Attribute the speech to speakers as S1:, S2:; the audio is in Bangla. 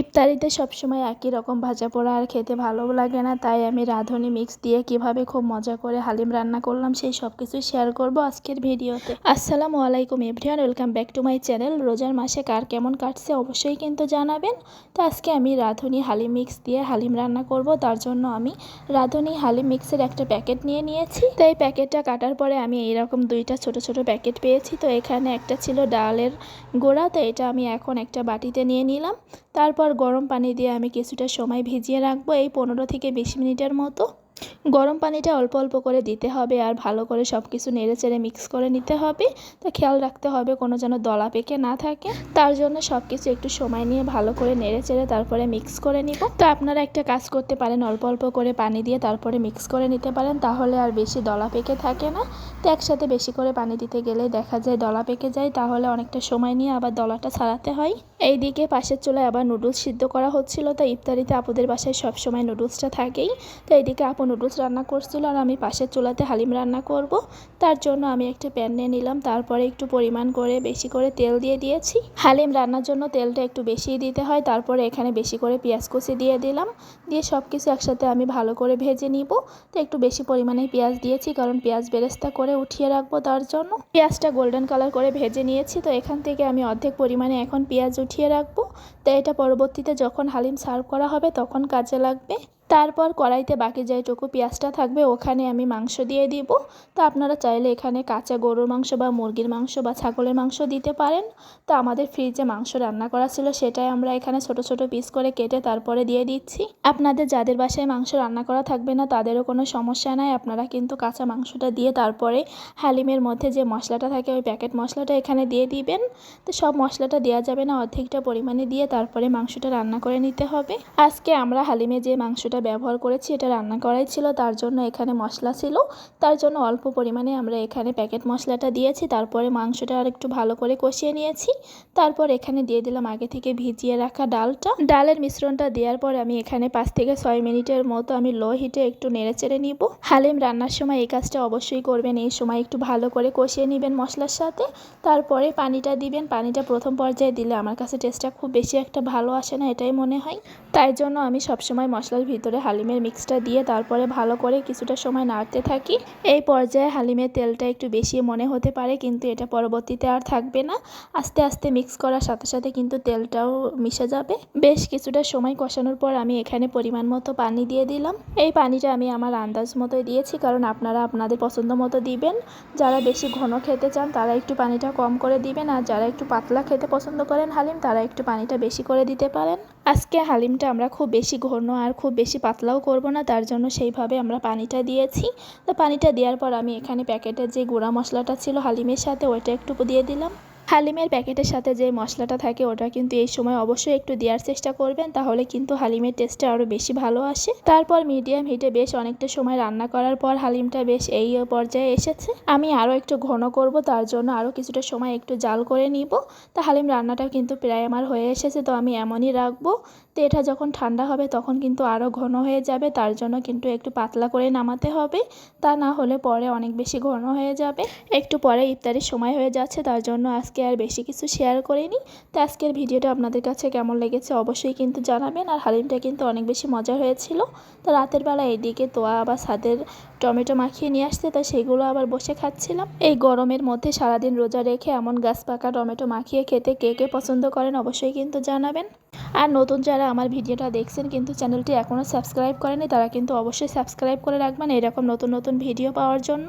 S1: ইফতারিতে সবসময় একই রকম ভাজা পোড়া আর খেতে ভালো লাগে না, তাই আমি রাঁধুনি মিক্স দিয়ে কীভাবে খুব মজা করে হালিম রান্না করলাম সেই সব কিছু শেয়ার করব আজকের ভিডিওতে। আসসালামু আলাইকুম everyone welcome back to my channel রোজার মাসে কার কেমন কাটছে অবশ্যই কিন্তু জানাবেন। তো আজকে আমি রাঁধুনি হালিম মিক্স দিয়ে হালিম রান্না করব, তার জন্য আমি রাঁধুনি হালিম মিক্সের একটা প্যাকেট নিয়ে নিয়েছি। তো এই প্যাকেটটা কাটার পরে আমি এইরকম দুইটা ছোট ছোট প্যাকেট পেয়েছি, তো এখানে একটা ছিল ডালের গোড়া, তো এটা আমি এখন একটা বাটিতে নিয়ে নিলাম। তারপর গরম পানি দিয়ে আমি কিছুটা সময় ভিজিয়ে রাখব এই পনেরো থেকে বিশ মিনিটের মতো। গরম পানিটা অল্প অল্প করে দিতে হবে আর ভালো করে সব কিছু নেড়ে চেড়ে মিক্স করে নিতে হবে। তো খেয়াল রাখতে হবে কোনো যেন দলা পেকে না থাকে। তার জন্য সব কিছু একটু সময় নিয়ে ভালো করে নেড়ে চেড়ে তারপরে মিক্স করে নিব। তো আপনারা একটা কাজ করতে পারেন, অল্প অল্প করে পানি দিয়ে তারপরে মিক্স করে নিতে পারেন, তাহলে আর বেশি দলা পেকে থাকে না। তো একসাথে বেশি করে পানি দিতে গেলে দেখা যায় দলা পেকে যায়, তাহলে অনেকটা সময় নিয়ে আবার দলাটা ছাড়াতে হয়। এই দিকে পাশের চুলায় আবার নুডলস সিদ্ধ করা হচ্ছিল, তো ইফতারিতে আপুদের বাসায় সবসময় নুডলসটা থাকেই। তো এইদিকে আপু নুডলস রান্না করছিল আর আমি পাশের চুলাতে হালিম রান্না করব। তার জন্য আমি একটা প্যান নিয়ে নিলাম, তারপরে একটু পরিমাণ করে বেশি করে তেল দিয়ে দিয়েছি। হালিম রান্নার জন্য তেলটা একটু বেশি দিতে হয়, তারপরে এখানে বেশি করে পেঁয়াজ কুচি দিয়ে দিলাম। দিয়ে সব কিছু একসাথে আমি ভালো করে ভেজে নিব। তো একটু বেশি পরিমাণে পেঁয়াজ দিয়েছি, কারণ পেঁয়াজ বেরেস্তা করে উঠিয়ে রাখব তার জন্য। পেঁয়াজটা গোল্ডেন কালার করে ভেজে নিয়েছি, তো এখান থেকে আমি অর্ধেক পরিমাণে এখন পেঁয়াজ উঠিয়ে রাখব। তো এটা পরবর্তীতে যখন হালিম সার্ভ করা হবে, তখন কাজে লাগবে। তারপর কড়াইতে বাকি যেটুকু পেঁয়াজটা থাকবে, ওখানে আমি মাংস দিয়ে দিব। তো আপনারা চাইলে এখানে কাঁচা গরুর মাংস বা মুরগির মাংস বা ছাগলের মাংস দিতে পারেন। তো আমাদের ফ্রিজে মাংস রান্না করা ছিল, সেটাই আমরা এখানে ছোট ছোট পিস করে কেটে তারপরে দিয়ে দিচ্ছি। আপনাদের যাদের বাসায় মাংস রান্না করা থাকবে না, তাদেরও কোনো সমস্যা নাই। আপনারা কিন্তু কাঁচা মাংসটা দিয়ে তারপরে হালিমের মধ্যে যে মশলাটা থাকে, ওই প্যাকেট মশলাটা এখানে দিয়ে দিবেন। তো সব মশলাটা দেওয়া যাবে না, অর্ধেকটা পরিমাণে দিয়ে তারপরে মাংসটা রান্না করে নিতে হবে। আজকে আমরা হালিমে যে মাংসটা ব্যবহার করেছি, এটা রান্না করাই ছিল, তার জন্য এখানে মশলা ছিল। তার জন্য অল্প পরিমাণে আমরা এখানে প্যাকেট মশলাটা দিয়েছি, তারপরে মাংসটা আর একটু ভালো করে কষিয়ে নিয়েছি। তারপর এখানে দিয়ে দিলাম আগে থেকে ভিজিয়ে রাখা ডালটা। ডালের মিশ্রণটা দেওয়ার পর আমি এখানে পাঁচ থেকে ছয় মিনিটের মতো আমি লো হিটে একটু নেড়ে চেড়ে নিব। হালিম রান্নার সময় এই কাজটা অবশ্যই করবেন, এই সময় একটু ভালো করে কষিয়ে নেবেন মশলার সাথে। তারপরে পানিটা দিবেন, পানিটা প্রথম পর্যায়ে দিলে আমার কাছে টেস্টটা খুব বেশি একটা ভালো আসে না, এটাই মনে হয়। তাই জন্য আমি সবসময় মশলার ভিতরে ভিতরে হালিমের মিক্সটা দিয়ে তারপরে ভালো করে কিছুটা সময় নাড়তে থাকি। এই পর্যায়ে হালিমের তেলটা একটু বেশি মনে হতে পারে, কিন্তু এটা পরবর্তীতে আর থাকবে না। আস্তে আস্তে মিক্স করার সাথে সাথে কিন্তু তেলটাও মিশে যাবে। বেশ কিছুটা সময় কষানোর পর আমি এখানে পরিমাণ মতো পানি দিয়ে দিলাম। এই পানিটা আমি আমার আন্দাজ মতোই দিয়েছি, কারণ আপনারা আপনাদের পছন্দ মতো দিবেন। যারা বেশি ঘন খেতে চান, তারা একটু পানিটা কম করে দিবেন। আর যারা একটু পাতলা খেতে পছন্দ করেন হালিম, তারা একটু পানিটা বেশি করে দিতে পারেন। আজকে হালিমটা আমরা খুব বেশি ঘন আর খুব বেশি পাতলাও করব না, তার জন্য সেইভাবে আমরা পানিটা দিয়েছি। তো পানিটা দেওয়ার পর আমি এখানে প্যাকেটের যে গুঁড়া মশলাটা ছিল হালিমের সাথে, ওইটা একটু দিয়ে দিলাম। হালিমের প্যাকেটের সাথে যে মশলাটা থাকে ওটা কিন্তু এই সময় অবশ্যই একটু দেওয়ার চেষ্টা করবেন, তাহলে কিন্তু হালিমের টেস্টটা আরও বেশি ভালো আসে। তারপর মিডিয়াম হিটে বেশ অনেকটা সময় রান্না করার পর হালিমটা বেশ এই পর্যায়ে এসেছে। আমি আরও একটু ঘন করব, তার জন্য আরও কিছুটা সময় একটু জাল করে নিব। তা হালিম রান্নাটা কিন্তু প্রায় আমার হয়ে এসেছে, তো আমি এমনই রাখব। তো এটা যখন ঠান্ডা হবে তখন কিন্তু আরও ঘন হয়ে যাবে, তার জন্য কিন্তু একটু পাতলা করে নামাতে হবে। তা না হলে পরে অনেক বেশি ঘন হয়ে যাবে। একটু পরে ইফতারির সময় হয়ে যাচ্ছে, তার জন্য আজকে আর বেশি কিছু শেয়ার করিনি। তো আজকের ভিডিওটা আপনাদের কাছে কেমন লেগেছে অবশ্যই কিন্তু জানাবেন। আর হালিমটা কিন্তু অনেক বেশি মজা হয়েছিল। তো রাতের বেলা এইদিকে তোয়া আবার ছাদের টমেটো মাখিয়ে নিয়ে আসতে তা সেগুলো আবার বসে খাচ্ছিলাম। এই গরমের মধ্যে সারাদিন রোজা রেখে এমন গাছ পাকা টমেটো মাখিয়ে খেতে কে কে পছন্দ করেন অবশ্যই কিন্তু জানাবেন। আর নতুন যারা আমার ভিডিওটা দেখছেন কিন্তু চ্যানেলটি এখনও সাবস্ক্রাইব করেনি তারা কিন্তু অবশ্যই সাবস্ক্রাইব করে রাখবেন। এরকম নতুন নতুন ভিডিও পাওয়ার জন্য।